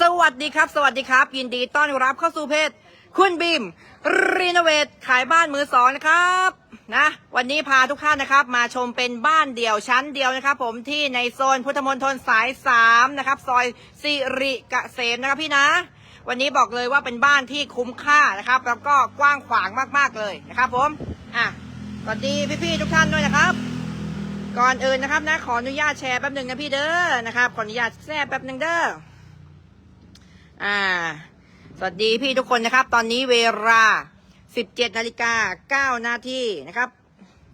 สวัสดีครับ สวัสดีครับ ยินดีต้อนรับเข้าสู่เพจคุณบีมรีโนเวทขายบ้านมือสองนะครับนะวันนี้พาทุกท่านนะครับ มาชมเป็นบ้านเดี่ยวชั้นเดียวนะครับ ผมที่ในโซนพุทธมณฑลสายสามนะครับ ซอยสิริกเกษมนะครับพี่นะ วันนี้บอกเลยว่าเป็นบ้านที่คุ้มค่านะครับ แล้วก็กว้างขวางมากๆเลยนะครับ ผมอะสวัสดีพี่ๆทุกท่านด้วยนะครับ ก่อนอื่นนะครับนะขออนุญาตแชร์แป๊บหนึ่งนะพี่เด้อนะครับขออนุญาตแชร์แป๊บหนึ่งเด้อ อ่า สวัสดีพี่ทุกคนนะครับ ตอนนี้เวลา 17นาฬิกา9นาทีนะครับ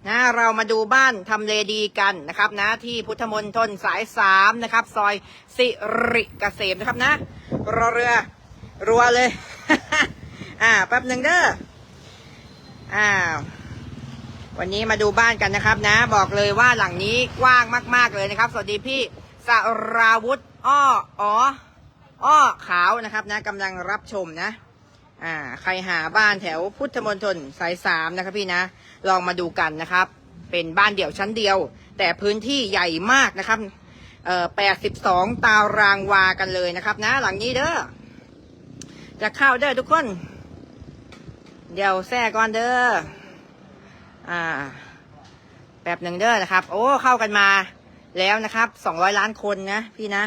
นะเรามาดูบ้านทำเลดีกันนะครับนะที่พุทธมณฑลสายสามนะครับ ซอยสิริกเกษมนะครับนะรอเรือรัวเลย อ่าแป๊บหนึ่งเด้ออ่าวันนี้มาดูบ้านกันนะครับนะ บอกเลยว่าหลังนี้กว้างมาก ๆเลยนะครับ สวัสดีพี่สราวุธอ้ออ๋อ อ้อขาวนะครับนะกำลังรับชมนะอ่าใครหาบ้านแถวพุทธมณฑลสายสามนะครับพี่นะ ลองมาดูกันนะครับ เป็นบ้านเดี่ยวชั้นเดียว แต่พื้นที่ใหญ่มากนะครับเอ่อแปดสิบสองตารางวากันเลยนะครับนะ หลังนี้เด้อจะเข้าเด้อทุกคน เดี๋ยวแทรกก่อนเด้ออ่าแป๊บหนึ่งเด้อนะครับ โอ้เข้ากันมาแล้วนะครับสองร้อยล้านคนนะพี่นะ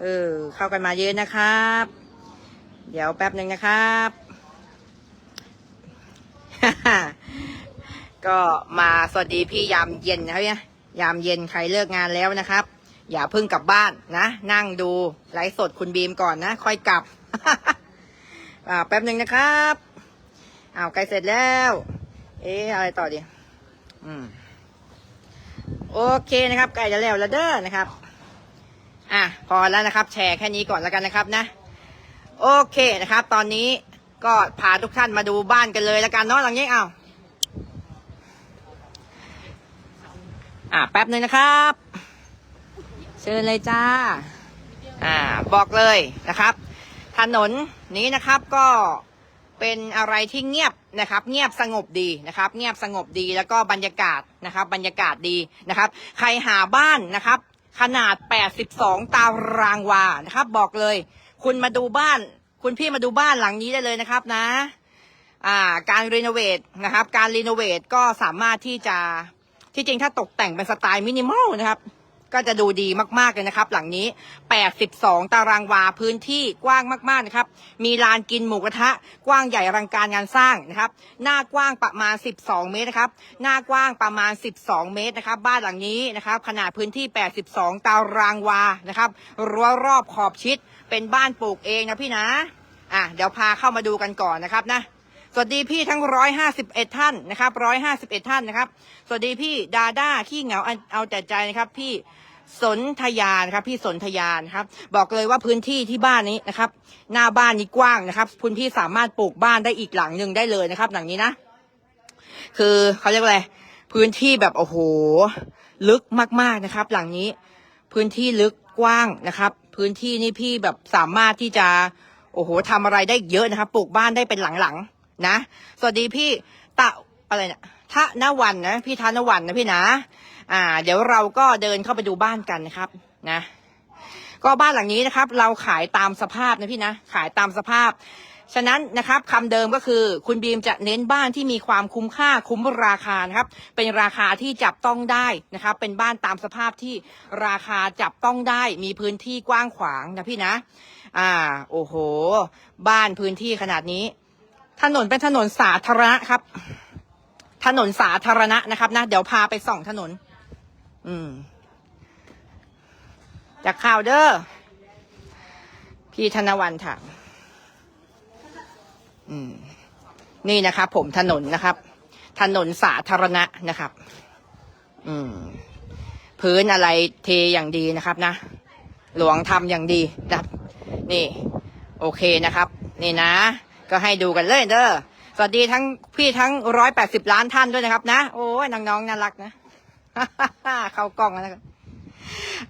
เออ เข้ากันมาเยอะนะครับ เดี๋ยวแป๊บหนึ่งนะครับ ก็มาสวัสดีพี่ยามเย็นนะครับเนี่ยยามเย็นใครเลิกงานแล้วนะครับ อย่าเพิ่งกลับบ้านนะ นั่งดูไลฟ์สดคุณบีมก่อนนะ ค่อยกลับ อ่าแป๊บหนึ่งนะครับอ้าวใกล้เสร็จแล้ว เอ๊ะอะไรต่อดี อืม โอเคนะครับใกล้จะแล้วแล้วเด้อนะครับ อะพอแล้วนะครับ แชร์แค่นี้ก่อนแล้วกันนะครับนะ โอเคนะครับ ตอนนี้ก็พาทุกท่านมาดูบ้านกันเลยแล้วกันเนาะหลังนี้เอาอะแป๊บหนึ่งนะครับ เชิญเลยจ้า อ่า บอกเลยนะครับ ถนนนี้นะครับก็เป็นอะไรที่เงียบนะครับ เงียบสงบดีนะครับ เงียบสงบดีแล้วก็บรรยากาศนะครับ บรรยากาศดีนะครับ ใครหาบ้านนะครับ ขนาด 82 ตารางวานะครับ บอกเลย คุณมาดูบ้าน คุณพี่มาดูบ้านหลังนี้ได้เลยนะครับนะ อ่า การรีโนเวทนะครับ การรีโนเวทก็สามารถที่จะที่จริงถ้าตกแต่งเป็นสไตล์มินิมอลนะครับ ก็จะดูดีมากๆเลยนะครับ หลังนี้ 82 ตารางวาพื้นที่กว้างมากๆนะครับ มีลานกินหมูกระทะ กว้างใหญ่อลังการงานสร้างนะครับ หน้ากว้างประมาณ 12 เมตรนะครับ หน้ากว้างประมาณ 12 เมตรนะครับ บ้านหลังนี้นะครับ ขนาดพื้นที่ 82 ตารางวานะครับ รั้วรอบขอบชิด เป็นบ้านปลูกเองนะพี่นะ อะ เดี๋ยวพาเข้ามาดูกันก่อนนะครับนะสวัสดีพี่ทั้งร้อยห้าสิบเอ็ดท่านนะครับร้อยห้าสิบเอ็ดท่านนะครับ สวัสดีพี่ดาด้าขี้เหงาเอาแต่ใจนะครับ พี่ สนธยานะครับ พี่สนธยานะครับ บอกเลยว่าพื้นที่ที่บ้านนี้นะครับ หน้าบ้านนี้กว้างนะครับคุณพี่สามารถปลูกบ้านได้อีกหลังหนึ่งได้เลยนะครับ หลังนี้นะ คือเขาเรียกว่าอะไรพื้นที่แบบโอ้โห ลึกมากๆนะครับ หลังนี้ พื้นที่ลึกกว้างนะครับ พื้นที่นี่พี่แบบสามารถที่จะโอ้โหทำอะไรได้เยอะนะครับ ปลูกบ้านได้เป็นหลังๆนะ สวัสดีพี่ตะอะไรเนี่ยทะนวันนะ พี่ทะนวันนะพี่นะ อ่า เดี๋ยวเราก็เดินเข้าไปดูบ้านกันนะครับ นะ ก็บ้านหลังนี้นะครับ เราขายตามสภาพนะพี่นะ ขายตามสภาพ ฉะนั้นนะครับคำเดิมก็คือคุณบีมจะเน้นบ้านที่มีความคุ้มค่าคุ้มราคานะครับ เป็นราคาที่จับต้องได้นะครับ เป็นบ้านตามสภาพที่ราคาจับต้องได้ มีพื้นที่กว้างขวางนะพี่นะ อ่า โอ้โห บ้านพื้นที่ขนาดนี้ ถนนเป็นถนนสาธารณะครับถนนสาธารณะนะครับนะ เดี๋ยวพาไปส่องถนน อืมจากข่าวเด้อ พี่ธนวันถามอืม นี่นะครับผมถนนนะครับ ถนนสาธารณะนะครับ อืม พื้นอะไรเทอย่างดีนะครับนะ หลวงทำอย่างดีนะครับ นี่ โอเคนะครับ นี่นะ ก็ให้ดูกันเลยเด้อ สวัสดีทั้งพี่ทั้งร้อยแปดสิบล้านท่านด้วยนะครับนะ โอ้ยน้องๆน่ารักนะ เข้ากล้องแล้วนะครับ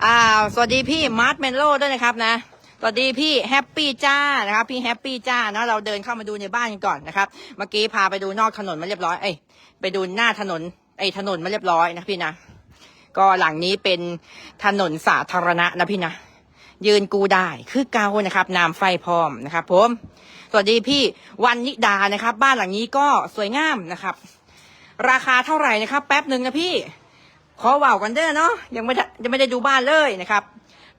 อ่าสวัสดีพี่มาร์ทเมนโลด้วยนะครับนะสวัสดีพี่แฮปปี้จ้านะครับพี่แฮปปี้จ้านาะเราเดินเข้ามาดูในบ้านกันก่อนนะครับ เมื่อกี้พาไปดูนอกถนนมาเรียบร้อยเอ้ยไปดูหน้าถนนไอ้ถนนมาเรียบร้อยนะพี่นะก็หลังนี้เป็นถนนสาธารณะนะพี่นะยืนกูได้คือเกานะครับนามไฟพร้อมนะครับผมสวัสดีพี่วันนิดานะครับ บ้านหลังนี้ก็สวยงามนะครับ ราคาเท่าไหร่นะครับ แป๊บหนึ่งนะพี่ ขอว่าวกันเด้อเนาะยังไม่ได้ยังไม่ได้ดูบ้านเลยนะครับ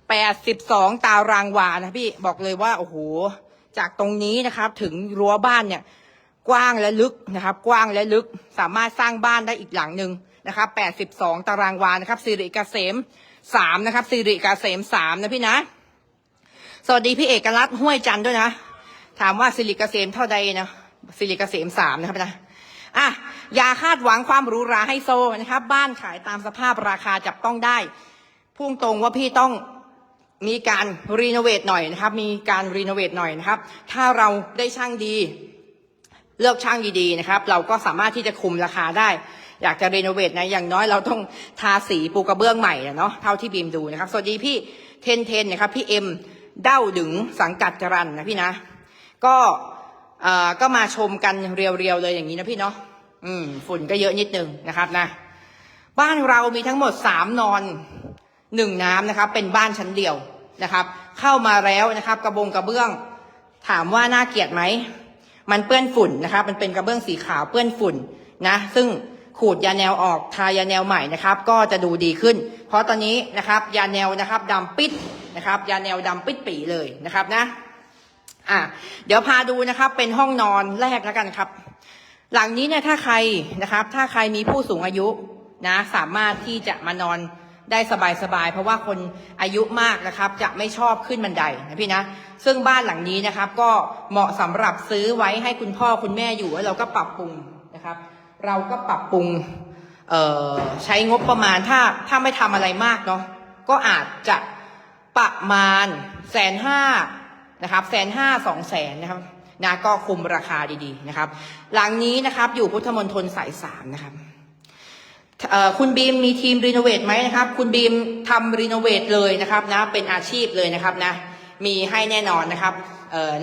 แปดสิบสองตารางวานะพี่บอกเลยว่าโอ้โหจากตรงนี้นะครับ ถึงรั้วบ้านเนี่ย กว้างและลึกนะครับ กว้างและลึกสามารถสร้างบ้านได้อีกหลังหนึ่งนะครับแปดสิบสองตารางวานะครับสิริกเกษมสามนะครับสิริกเกษมสามนะพี่นะสวัสดีพี่เอกรัตน์ห้วยจันด้วยนะ ถามว่าสิริกเกษมเท่าใดนะสิริกเกษมสามนะครับนะ อะอย่าคาดหวังความหรูหราให้โซนะครับ บ้านขายตามสภาพราคาจับต้องได้พุ่งตรงว่าพี่ต้องมีการรีโนเวทหน่อยนะครับ มีการรีโนเวทหน่อยนะครับ ถ้าเราได้ช่างดี เลือกช่างดีๆนะครับ เราก็สามารถที่จะคุมราคาได้ อยากจะรีโนเวทนะอย่างน้อยเราต้องทาสีปูกระเบื้องใหม่อะเนาะเท่าที่บีมดูนะครับ สวัสดีพี่เทนเทนนะครับพี่เอ็มเด้าดึงสังกัดจรันนะพี่นะ ก็ อ่อก็มาชมกันเรียวๆเลยอย่างนี้นะพี่เนาะอืม ฝุ่นก็เยอะนิดนึงนะครับนะ บ้านเรามีทั้งหมดสามนอนหนึ่งน้ำนะครับ เป็นบ้านชั้นเดียวนะครับ เข้ามาแล้วนะครับ กระบงกระเบื้อง ถามว่าน่าเกลียดไหมมันเปื้อนฝุ่นนะครับ มันเป็นกระเบื้องสีขาวเปื้อนฝุ่นนะ ซึ่งขูดยาแนวออกทายาแนวใหม่นะครับ ก็จะดูดีขึ้น เพราะตอนนี้นะครับ ยาแนวนะครับดำปิดนะครับ ยาแนวดำปิดปีเลยนะครับนะ อะเดี๋ยวพาดูนะครับ เป็นห้องนอนแรกแล้วกันครับ หลังนี้เนี่ยถ้าใครนะครับ ถ้าใครมีผู้สูงอายุนะ สามารถที่จะมานอนได้สบายๆ เพราะว่าคนอายุมากนะครับ จะไม่ชอบขึ้นบันไดนะพี่นะ ซึ่งบ้านหลังนี้นะครับ ก็เหมาะสำหรับซื้อไว้ให้คุณพ่อคุณแม่อยู่แล้วเราก็ปรับปรุงนะครับ เราก็ปรับปรุงเอ่อใช้งบประมาณถ้าถ้าไม่ทำอะไรมากเนาะก็อาจจะประมาณแสนห้า นะครับแสนห้าสองแสนนะครับนะก็คุมราคาดีๆนะครับ หลังนี้นะครับอยู่พุทธมณฑลสายสามนะครับคุณบีมมีทีมรีโนเวทไหมนะครับ คุณบีมทำรีโนเวทเลยนะครับนะเป็นอาชีพเลยนะครับนะมีให้แน่นอนนะครับ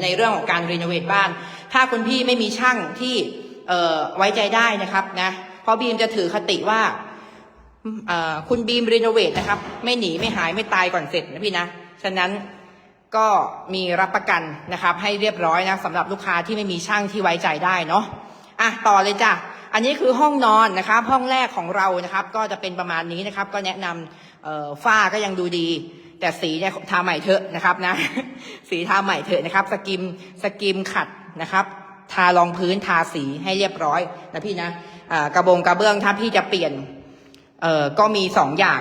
ในเรื่องของการรีโนเวทบ้าน ถ้าคุณพี่ไม่มีช่างที่ไว้ใจได้นะครับนะเพราะบีมจะถือคติว่าคุณบีมรีโนเวทนะครับ ไม่หนีไม่หายไม่ตายก่อนเสร็จนะพี่นะฉะนั้น ก็มีรับประกันนะครับ ให้เรียบร้อยนะสำหรับลูกค้าที่ไม่มีช่างที่ไว้ใจได้เนาะอะต่อเลยจ้ะอันนี้คือห้องนอนนะครับ ห้องแรกของเรานะครับ ก็จะเป็นประมาณนี้นะครับ ก็แนะนำฝ้าก็ยังดูดี แต่สีเนี่ยทาใหม่เถอะนะครับนะ สีทาใหม่เถอะนะครับ สกิมสกิมขัดนะครับ ทารองพื้นทาสีให้เรียบร้อยนะพี่นะกระบงกระเบื้องถ้าพี่จะเปลี่ยนก็มีสองอย่าง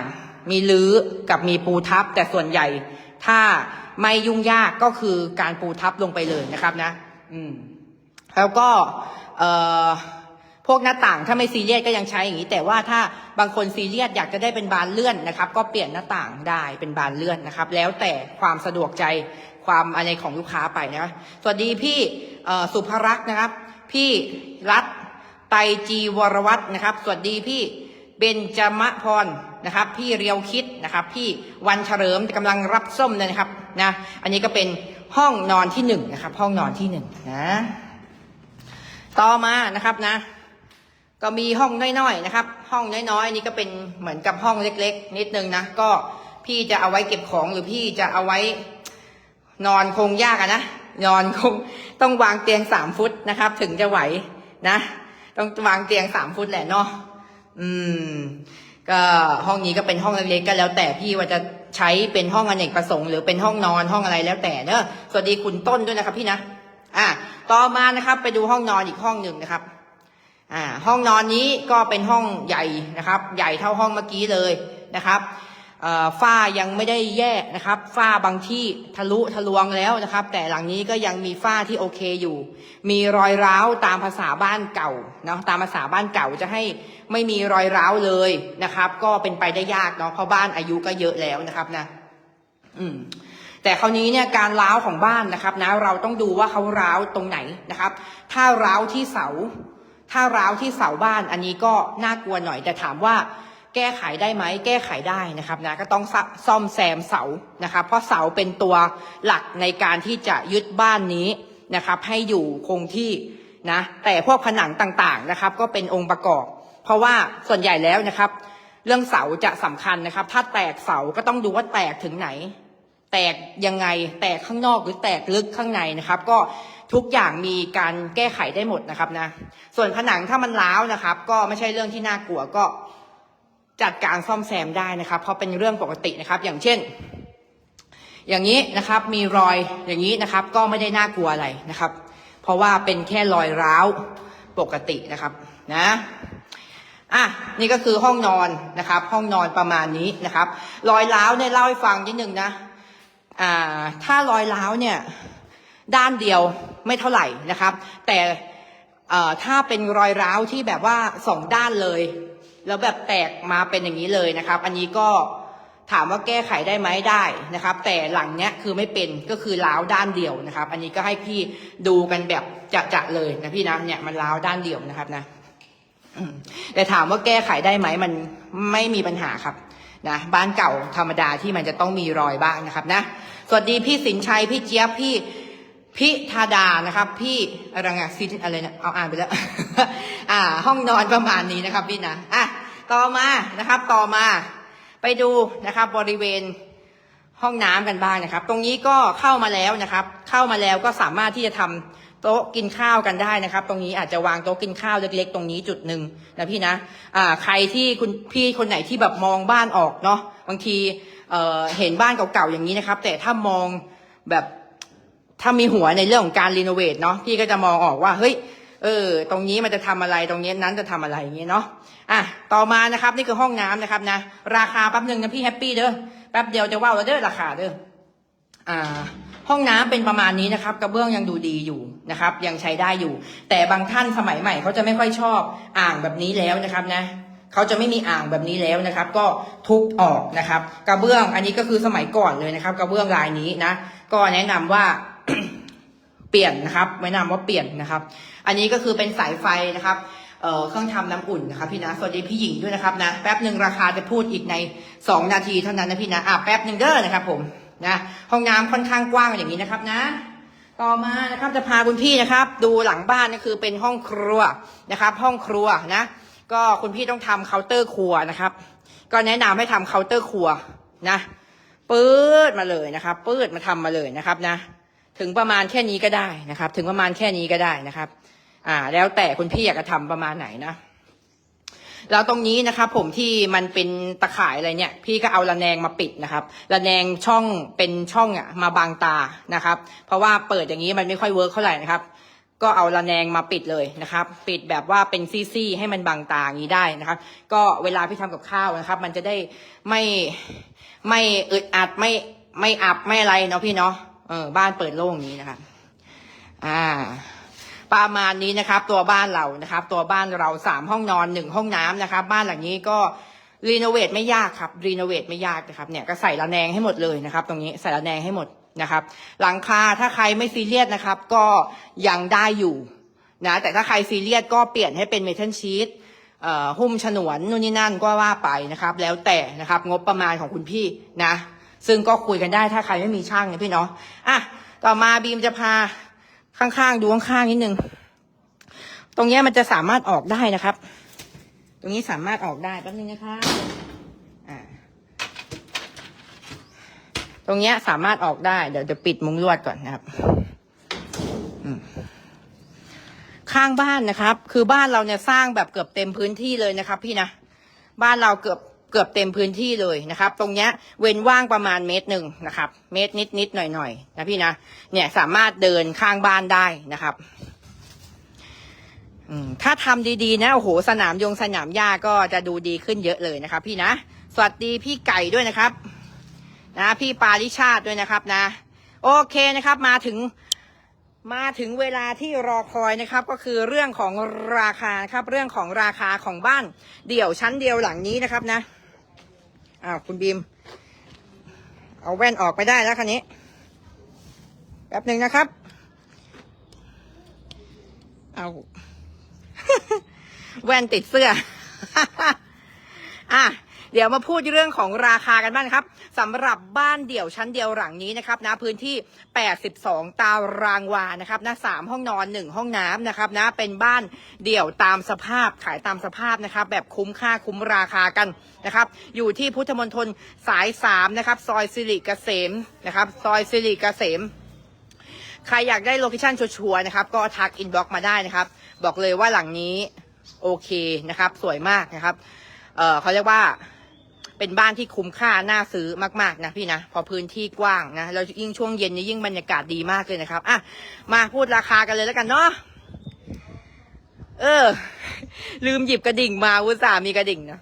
มีลื้อกับมีปูทับ แต่ส่วนใหญ่ถ้า ไม่ยุ่งยากก็คือการปูทับลงไปเลยนะครับนะ อืม แล้วก็เอ่อพวกหน้าต่างถ้าไม่ซีเรียสก็ยังใช้อย่างนี้ แต่ว่าถ้าบางคนซีเรียสอยากจะได้เป็นบานเลื่อนนะครับ ก็เปลี่ยนหน้าต่างได้เป็นบานเลื่อนนะครับ แล้วแต่ความสะดวกใจความอะไรของลูกค้าไปนะสวัสดีพี่สุภรักษ์นะครับ พี่รัตไตรจีวรวัฒนะครับ สวัสดีพี่เบญจมพร นะครับ พี่เรียวคิดนะครับ พี่วันเฉลิมกำลังรับส้มนะครับนะอันนี้ก็เป็นห้องนอนที่หนึ่งนะครับ ห้องนอนที่หนึ่งนะต่อมานะครับนะ ก็มีห้องน้อยๆนะครับ ห้องน้อยๆนี่ก็เป็นเหมือนกับห้องเล็ก ๆ นิดนึงนะก็พี่จะเอาไว้เก็บของหรือพี่จะเอาไว้นอนคงยากอะนะนอนคงต้องวางเตียงสามฟุตนะครับ ถึงจะไหวนะ ต้องวางเตียงสามฟุตแหละเนาะอืม ก็ห้องนี้ก็เป็นห้องเล็กๆก็แล้วแต่พี่ว่าจะใช้เป็นห้องอเนกประสงค์หรือเป็นห้องนอนห้องอะไรแล้วแต่เนอะสวัสดีคุณต้นด้วยนะครับพี่นะอะต่อมานะครับ ไปดูห้องนอนอีกห้องหนึ่งนะครับอ่าห้องนอนนี้ก็เป็นห้องใหญ่นะครับ ใหญ่เท่าห้องเมื่อกี้เลยนะครับ ฝ้ายังไม่ได้แยกนะครับ ฝ้าบางที่ทะลุทะลวงแล้วนะครับ แต่หลังนี้ก็ยังมีฝ้าที่โอเคอยู่ มีรอยร้าวตามภาษาบ้านเก่าเนาะตามภาษาบ้านเก่าจะให้ไม่มีรอยร้าวเลยนะครับ ก็เป็นไปได้ยากเนาะเพราะบ้านอายุก็เยอะแล้วนะครับนะ อืมแต่คราวนี้เนี่ยการร้าวของบ้านนะครับนะเราต้องดูว่าเขาร้าวตรงไหนนะครับ ถ้าร้าวที่เสา ถ้าร้าวที่เสาบ้านอันนี้ก็น่ากลัวหน่อย แต่ถามว่า แก้ไขได้ไหมแก้ไขได้นะครับนะก็ต้องซ่อมแซมเสานะครับ เพราะเสาเป็นตัวหลักในการที่จะยึดบ้านนี้นะครับ ให้อยู่คงที่นะแต่พวกผนังต่างๆนะครับ ก็เป็นองค์ประกอบ เพราะว่าส่วนใหญ่แล้วนะครับ เรื่องเสาจะสำคัญนะครับ ถ้าแตกเสาก็ต้องดูว่าแตกถึงไหน แตกยังไงแตกข้างนอกหรือแตกลึกข้างในนะครับ ก็ทุกอย่างมีการแก้ไขได้หมดนะครับนะส่วนผนังถ้ามันร้าวนะครับ ก็ไม่ใช่เรื่องที่น่ากลัวก็ จัดการซ่อมแซมได้นะครับ เพราะเป็นเรื่องปกตินะครับ อย่างเช่น อย่างนี้นะครับมีรอยอย่างนี้นะครับ ก็ไม่ได้น่ากลัวอะไรนะครับ เพราะว่าเป็นแค่รอยร้าวปกตินะครับนะอะนี่ก็คือห้องนอนนะครับ ห้องนอนประมาณนี้นะครับ รอยร้าวเนี่ยเล่าให้ฟังนิดนึงนะอ่าถ้ารอยร้าวเนี่ยด้านเดียวไม่เท่าไหร่นะครับ แต่อ่อถ้าเป็นรอยร้าวที่แบบว่าสองด้านเลย แล้วแบบแตกมาเป็นอย่างนี้เลยนะครับ อันนี้ก็ถามว่าแก้ไขได้ไหมได้นะครับ แต่หลังเนี้ยคือไม่เป็นก็คือร้าวด้านเดียวนะครับ อันนี้ก็ให้พี่ดูกันแบบจะๆเลยนะพี่นะเนี่ยมันร้าวด้านเดียวนะครับนะแต่ถามว่าแก้ไขได้ไหมมันไม่มีปัญหาครับนะบ้านเก่าธรรมดาที่มันจะต้องมีรอยบ้างนะครับนะสวัสดีพี่สินชัยพี่เจี๊ยบพี่ พิธาดานะครับ พี่อะไรงซินอะไรนะเอาอ่านไปแล้ว อ่า ห้องนอนประมาณนี้นะครับพี่นะอะต่อมานะครับ ต่อมาไปดูนะครับ บริเวณห้องน้ำกันบ้างนะครับ ตรงนี้ก็เข้ามาแล้วนะครับ เข้ามาแล้วก็สามารถที่จะทำโต๊ะกินข้าวกันได้นะครับ ตรงนี้อาจจะวางโต๊ะกินข้าวเล็ก ๆ ตรงนี้จุดหนึ่งนะพี่นะอ่าใครที่คุณพี่คนไหนที่แบบมองบ้านออกเนาะบางทีเอ่อเห็นบ้านเก่าๆอย่างนี้นะครับ แต่ถ้ามองแบบ ถ้ามีหัวในเรื่องของการรีโนเวทเนาะพี่ก็จะมองออกว่าเฮ้ยเออ ตรงนี้มันจะทำอะไรตรงนี้นั้นจะทำอะไรอย่างเงี้ยเนาะอะต่อมานะครับนี่คือห้องน้ำนะครับนะราคาแป๊บหนึ่งนะพี่แฮปปี้เด้อแป๊บเดียวจะว่าวแล้วเด้อราคาเด้ออ่า ห้องน้ำเป็นประมาณนี้นะครับ กระเบื้องยังดูดีอยู่นะครับ ยังใช้ได้อยู่ แต่บางท่านสมัยใหม่เขาจะไม่ค่อยชอบอ่างแบบนี้แล้วนะครับนะเขาจะไม่มีอ่างแบบนี้แล้วนะครับ ก็ทุบออกนะครับ กระเบื้องอันนี้ก็คือสมัยก่อนเลยนะครับ กระเบื้องลายนี้นะก็แนะนำว่า เปลี่ยนนะครับแนะนำว่าเปลี่ยนนะครับ อันนี้ก็คือเป็นสายไฟนะครับเเครื่องทำน้ำอุ่นนะครับพี่นะสวัสดีพี่หญิงด้วยนะครับนะแป๊บหนึ่งราคาจะพูดอีกใน 2 นาทีเท่านั้นนะพี่นะอะแป๊บหนึ่งเด้อนะครับ ผมนะห้องน้ำค่อนข้างกว้างอย่างนี้นะครับนะ ต่อมานะครับจะพาคุณพี่นะครับ ดูหลังบ้านก็คือเป็นห้องครัวนะครับ ห้องครัวนะ ก็คุณพี่ต้องทำเคาน์เตอร์ครัวนะครับ ก็แนะนำให้ทำเคาน์เตอร์ครัวนะปื๊ดมาเลยนะครับปื๊ดมาทำมาเลยนะครับนะ ถึงประมาณแค่นี้ก็ได้นะครับ ถึงประมาณแค่นี้ก็ได้นะครับ อ่า แล้วแต่คุณพี่อยากจะทำประมาณไหนนะแล้วตรงนี้นะครับผมที่มันเป็นตะข่ายอะไรเนี่ย พี่ก็เอาระแนงมาปิดนะครับระแนงช่องเป็นช่องอะมาบังตานะครับ เพราะว่าเปิดอย่างนี้มันไม่ค่อยเวิร์กเท่าไหร่นะครับ ก็เอาระแนงมาปิดเลยนะครับ ปิดแบบว่าเป็นซี่ๆให้มันบังตาอย่างนี้ได้นะครับ ก็เวลาพี่ทำกับข้าวนะครับ มันจะได้ไม่ไม่อึดอัดไม่ไม่อับไม่อะไรเนาะพี่เนาะ เออบ้านเปิดโล่งนี้นะครับอ่า ประมาณนี้นะครับ ตัวบ้านเรานะครับ ตัวบ้านเราสามห้องนอนหนึ่งห้องน้ำนะครับ บ้านหลังนี้ก็รีโนเวทไม่ยากครับรีโนเวทไม่ยากนะครับ เนี่ยก็ใส่ระแนงให้หมดเลยนะครับ ตรงนี้ใส่ระแนงให้หมดนะครับ หลังคาถ้าใครไม่ซีเรียสนะครับ ก็ยังได้อยู่นะแต่ถ้าใครซีเรียสก็เปลี่ยนให้เป็นเมทัลชีตเอ่อหุ้มฉนวนนู่นนี่นั่นก็ว่าไปนะครับ แล้วแต่นะครับงบประมาณของคุณพี่นะ ซึ่งก็คุยกันได้ถ้าใครไม่มีช่างเนะพี่เนาะอะต่อมาบีมจะพาข้างๆดูข้างๆนิดนึงตรงเนี้ยมันจะสามารถออกได้นะครับ ตรงนี้สามารถออกได้แป๊บนึงนะคะอ่าตรงเนี้ยสามารถออกได้เดี๋ยวจะปิดมุ้งลวดก่อนนะครับข้างบ้านนะครับ คือบ้านเราเนี่ยสร้างแบบเกือบเต็มพื้นที่เลยนะครับ พี่นะบ้านเราเกือบ เกือบเต็มพื้นที่เลยนะครับ ตรงเนี้ยเว้นว่างประมาณเมตรหนึ่งนะครับ เมตรนิดนิดๆหน่อยหน่อยๆนะพี่นะเนี่ยสามารถเดินข้างบ้านได้นะครับถ้าทำดีๆนะโอ้โหสนามยงสนามหญ้าก็จะดูดีขึ้นเยอะเลยนะครับ พี่นะสวัสดีพี่ไก่ด้วยนะครับ นะ พี่ปาริชาติด้วยนะครับนะ โอเคนะครับ มาถึงมาถึงเวลาที่รอคอยนะครับ ก็คือเรื่องของราคาครับ เรื่องของราคาของบ้าน เดี่ยวชั้นเดียวหลังนี้นะครับนะ อ้าวคุณบีม เอาแว่นออกไปได้แล้วคันนี้แป๊บหนึ่งนะครับ เอา แว่นติดเสื้อ อะ เดี๋ยวมาพูดเรื่องของราคากันบ้างครับสำหรับบ้านเดี่ยวชั้นเดียวหลังนี้นะครับนะพื้นที่ 82 ตารางวานะครับนะสามห้องนอน 1 ห้องน้ำนะครับนะเป็นบ้านเดี่ยวตามสภาพขายตามสภาพนะครับแบบคุ้มค่าคุ้มราคากันนะครับอยู่ที่พุทธมณฑลสาย 3 นะครับ ซอยสิริเกษมนะครับซอยสิริเกษมใครอยากได้โลเคชั่นชัวร์ๆนะครับ ก็ทักอินบ็อกมาได้นะครับ บอกเลยว่าหลังนี้โอเคนะครับ สวยมากนะครับ เออเขาเรียกว่า เป็นบ้านที่คุ้มค่าน่าซื้อมากๆนะพี่นะเพอพื้นที่กว้างนะแล้วยิ่งช่วงเย็นนี้ยิ่งบรรยากาศดีมากเลยนะครับอะมาพูดราคากันเลยแล้วกันเนาะเออ ลืมหยิบกระดิ่งมาอุตส่ามีกระดิ่งนะ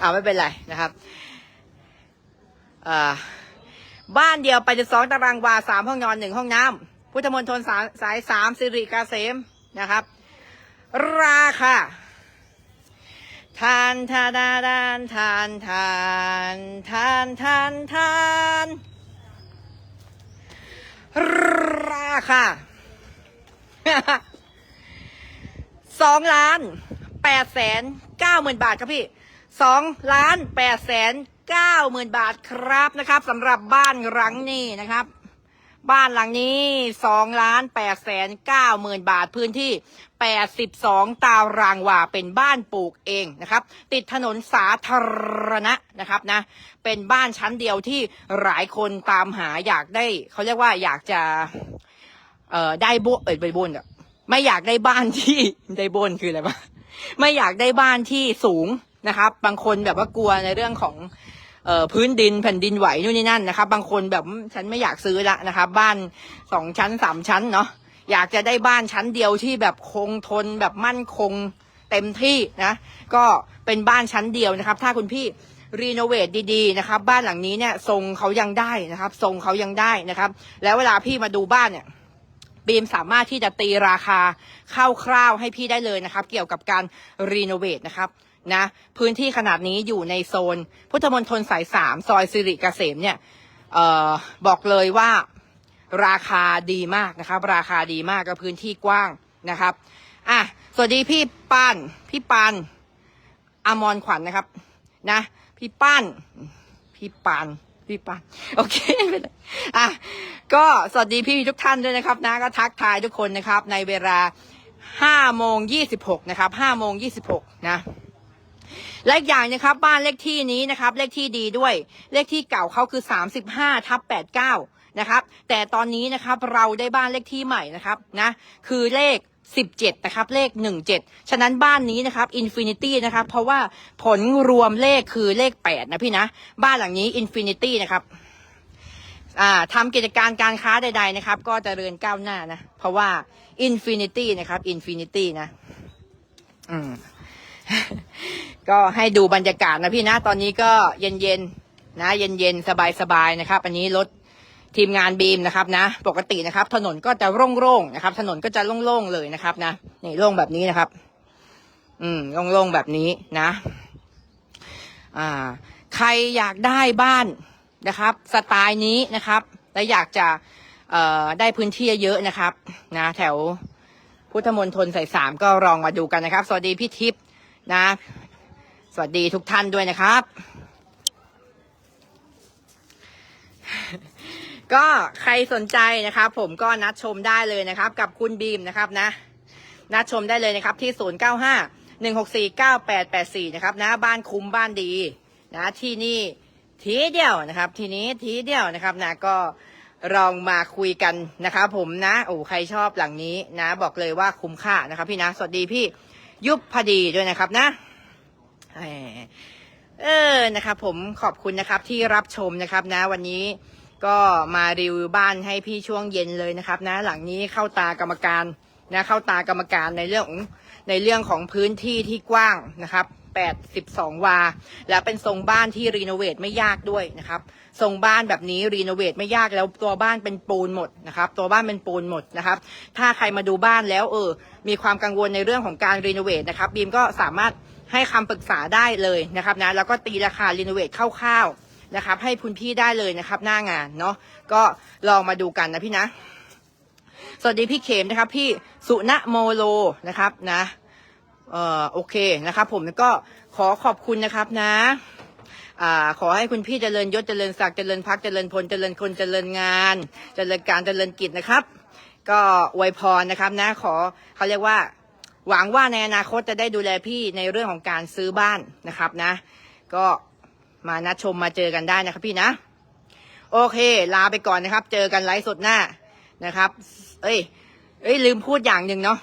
อ่าไม่เป็นไรนะครับอ่าบ้านเดียวไปจะสองตารางวาสามห้องนอนหนึ่งห้องน้ำพุทธมณฑลสายสายสามสิริกาเสมนะครับ ราคา ทานทาดาดานทานทานทานทานทานราคาสองล้านแปดแสนเก้าหมื่นบาทครับพี่สองล้านแปดแสนเก้าหมื่นบาทครับนะครับสำหรับบ้านหลังนี้นะครับ บ้านหลังนี้สองล้านแปดแสนเก้าหมื่นบาทพื้นที่แปดสิบสองตารางวาเป็นบ้านปลูกเองนะครับ ติดถนนสาธารณะนะครับนะ เป็นบ้านชั้นเดียวที่หลายคนตามหาอยากได้เขาเรียกว่าอยากจะเอ่อได้โบเอ้ยไปบนอะไม่อยากได้บ้านที่ได้บนคืออะไรวะไม่อยากได้บ้านที่สูงนะครับ บางคนแบบว่ากลัวในเรื่องของ พื้นดินแผ่นดินไหวนู่นนี่นั่นนะครับ บางคนแบบฉันไม่อยากซื้อละนะครับ บ้านสองชั้นสามชั้นเนาะอยากจะได้บ้านชั้นเดียวที่แบบคงทนแบบมั่นคงเต็มที่นะก็เป็นบ้านชั้นเดียวนะครับ ถ้าคุณพี่รีโนเวทดีๆนะครับ บ้านหลังนี้เนี่ยทรงเขายังได้นะครับ ทรงเขายังได้นะครับ แล้วเวลาพี่มาดูบ้านเนี่ยบีมสามารถที่จะตีราคาคร่าวๆให้พี่ได้เลยนะครับ เกี่ยวกับการรีโนเวทนะครับ นะพื้นที่ขนาดนี้อยู่ในโซน พุทธมณฑลสายสามซอยสิริเกษมเนี่ยออบอกเลยว่าราคาดีมากนะครับ ราคาดีมากกับพื้นที่กว้างนะครับอะสวัสดีพี่ปานพี่ปานอมรขวัญนะครับ นะ พี่ป้นพี่ปานพี่ปานโอเคไม่เป็นไรอะก็สวัสดีพี่ทุกท่านด้วยนะครับนะก็ทักทายทุกคนนะครับ ในเวลา5โมง26นะครับ5โมง26นะ และอีกอย่างนะครับบ้านเลขที่นี้นะครับเลขที่ดีด้วย เลขที่เก่าเขาคือ 35ทับ89นะครับแต่ตอนนี้นะครับเราได้บ้านเลขที่ใหม่นะครับนะคือเลข17 นะครับ เลข 17 ฉะนั้นบ้านนี้นะครับ Infinity นะครับ เพราะว่าผลรวมเลขคือเลข 8 นะพี่นะ บ้านหลังนี้ Infinity นะครับอ่าทำกิจการการค้าใด ๆ นะครับ ก็เจริญก้าวหน้านะ เพราะว่า Infinity นะครับ Infinity นะ อืม ก็ให้ดูบรรยากาศนะพี่นะตอนนี้ก็เย็นๆนะ เย็นๆสบายๆนะครับ อันนี้รถทีมงานบีมนะครับนะ ปกตินะครับ ถนนก็จะโล่งๆนะครับ ถนนก็จะโล่งๆเลยนะครับนะนี่โล่งแบบนี้นะครับ อืมโล่งๆแบบนี้นะ อ่า ใครอยากได้บ้านนะครับ สไตล์นี้นะครับ และอยากจะเอ่อได้พื้นที่เยอะๆนะครับ นะ แถวพุทธมณฑลสายสามก็ลองมาดูกันนะครับ สวัสดีพี่ทิพย์นะ สวัสดีทุกท่านด้วยนะครับ ก็ใครสนใจนะครับ ผมก็นัดชมได้เลยนะครับ กับคุณบีมนะครับนะ นัดชมได้เลยนะครับที่ 0 9 5 1 6 4 9 8 8 4 นะครับนะ บ้านคุ้มบ้านดีนะที่นี่ทีเดียวนะครับ ทีนี้ทีเดียวนะครับนะก็ลองมาคุยกันนะครับผมนะโอ้ใครชอบหลังนี้นะ บอกเลยว่าคุ้มค่านะครับ พี่นะ สวัสดีพี่ยุบพอดีด้วยนะครับนะ เออนะครับผมขอบคุณนะครับที่รับชมนะครับนะ วันนี้ก็มารีวิวบ้านให้พี่ช่วงเย็นเลยนะครับ นะ หลังนี้เข้าตากรรมการนะเข้าตากรรมการในเรื่องของในเรื่องของพื้นที่ที่กว้างนะครับ82 วา และเป็นทรงบ้านที่รีโนเวทไม่ยากด้วยนะครับ ทรงบ้านแบบนี้รีโนเวทไม่ยากแล้วตัวบ้านเป็นปูนหมดนะครับ ตัวบ้านเป็นปูนหมดนะครับ ถ้าใครมาดูบ้านแล้วเออ มีความกังวลในเรื่องของการรีโนเวทนะครับบีมก็สามารถ ให้คำปรึกษาได้เลยนะครับนะแล้วก็ตีราคารีโนเวทคร่าวๆนะครับ ให้คุณพี่ได้เลยนะครับ หน้างานเนาะก็ลองมาดูกันนะพี่นะ สวัสดีพี่เขมนะครับ พี่สุณโมโลนะครับนะเอ่อโอเคนะครับ ผมก็ขอขอบคุณนะครับนะอขอให้คุณพี่เจริญยศเจริญศักดิ์เจริญพักเจริญพลเจริญคนเจริญงานเจริญการเจริญกิจนะครับ ก็อวยพรนะครับนะขอเขาเรียกว่า หวังว่าในอนาคตจะได้ดูแลพี่ในเรื่องของการซื้อบ้านนะครับนะ ก็มานัดชมมาเจอกันได้นะครับพี่นะ โอเค ลาไปก่อนนะครับ เจอกันไลฟ์สดหน้านะครับ เอ้ย เอ้ยลืมพูดอย่างหนึ่งเนาะ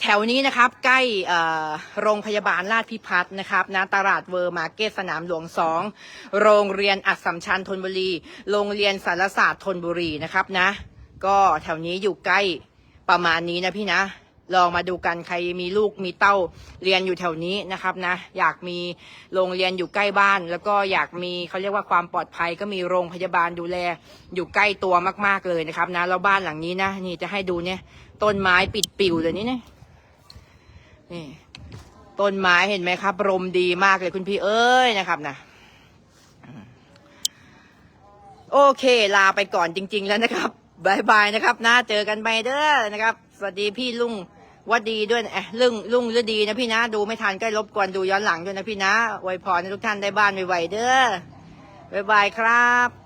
แถวนี้นะครับใกล้โรงพยาบาลราชพิพัฒน์นะครับนะตลาดเวอร์มาร์เก็ตสนามหลวงสองโรงเรียนอัดสัมชัญธนบุรี โรงเรียนสารศาสตร์ธนบุรีนะครับนะ ก็แถวนี้อยู่ใกล้ประมาณนี้นะพี่นะ ลองมาดูกันใครมีลูกมีเต้าเรียนอยู่แถวนี้นะครับนะ อยากมีโรงเรียนอยู่ใกล้บ้าน แล้วก็อยากมีเขาเรียกว่าความปลอดภัยก็มีโรงพยาบาลดูแล อยู่ใกล้ตัวมากๆเลยนะครับนะแล้วบ้านหลังนี้นะนี่จะให้ดูเนี่ย ต้นไม้ปิดปิวเลยนี่นะนี่ต้นไม้เห็นไหมครับลมดีมากเลยคุณพี่เอ้ยนะครับนะโอเค ลาไปก่อนจริง ๆ แล้วนะครับบายบายนะครับนะเจอกันไปเด้อนะครับ สวัสดีพี่ลุง วัดดีด้วยนะเอะลุงลุงฤดีนะพี่นะ ดูไม่ทันก็รบกวนดูย้อนหลังด้วยนะพี่นะอวยพรให้ทุกท่านได้บ้านไวๆเด้อบายบายครับ